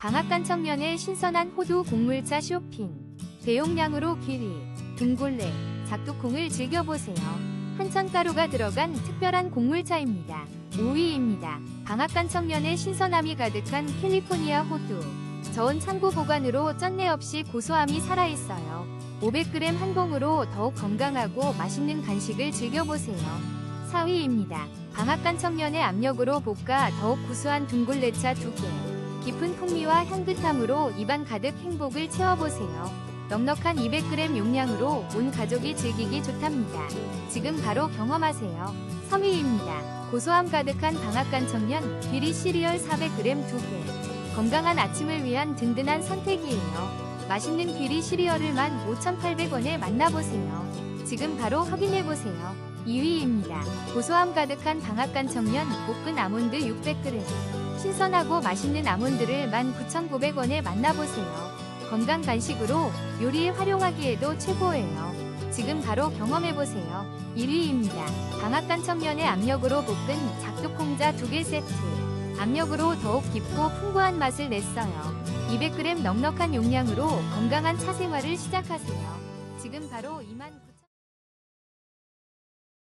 방앗간 청년의 신선한 호두 곡물차 쇼핑. 대용량으로 귀리, 둥골레, 작두콩을 즐겨보세요. 한천가루가 들어간 특별한 곡물차입니다. 5위입니다. 방앗간 청년의 신선함이 가득한 캘리포니아 호두. 저온 창고 보관으로 쩐내 없이 고소함이 살아있어요. 500g 한 봉으로 더욱 건강하고 맛있는 간식을 즐겨보세요. 4위입니다. 방앗간 청년의 압력으로 볶아 더욱 구수한 둥골레차 2개. 깊은 풍미와 향긋함으로 입안 가득 행복을 채워보세요. 넉넉한 200g 용량으로 온 가족이 즐기기 좋답니다. 지금 바로 경험하세요. 3위입니다. 고소함 가득한 방앗간 청년 비리 시리얼 400g 2개. 건강한 아침을 위한 든든한 선택이에요. 맛있는 귀리 시리얼을 15,800원에 만나보세요. 지금 바로 확인해보세요. 2위입니다. 고소함 가득한 방앗간 청년 볶은 아몬드 600g. 신선하고 맛있는 아몬드를 19,900원에 만나보세요. 건강 간식으로 요리에 활용하기에도 최고예요. 지금 바로 경험해보세요. 1위입니다. 방앗간 청년의 압력으로 볶은 작두콩자 2개 세트. 압력으로 더욱 깊고 풍부한 맛을 냈어요. 200g 넉넉한 용량으로 건강한 차 생활을 시작하세요. 지금 바로 2만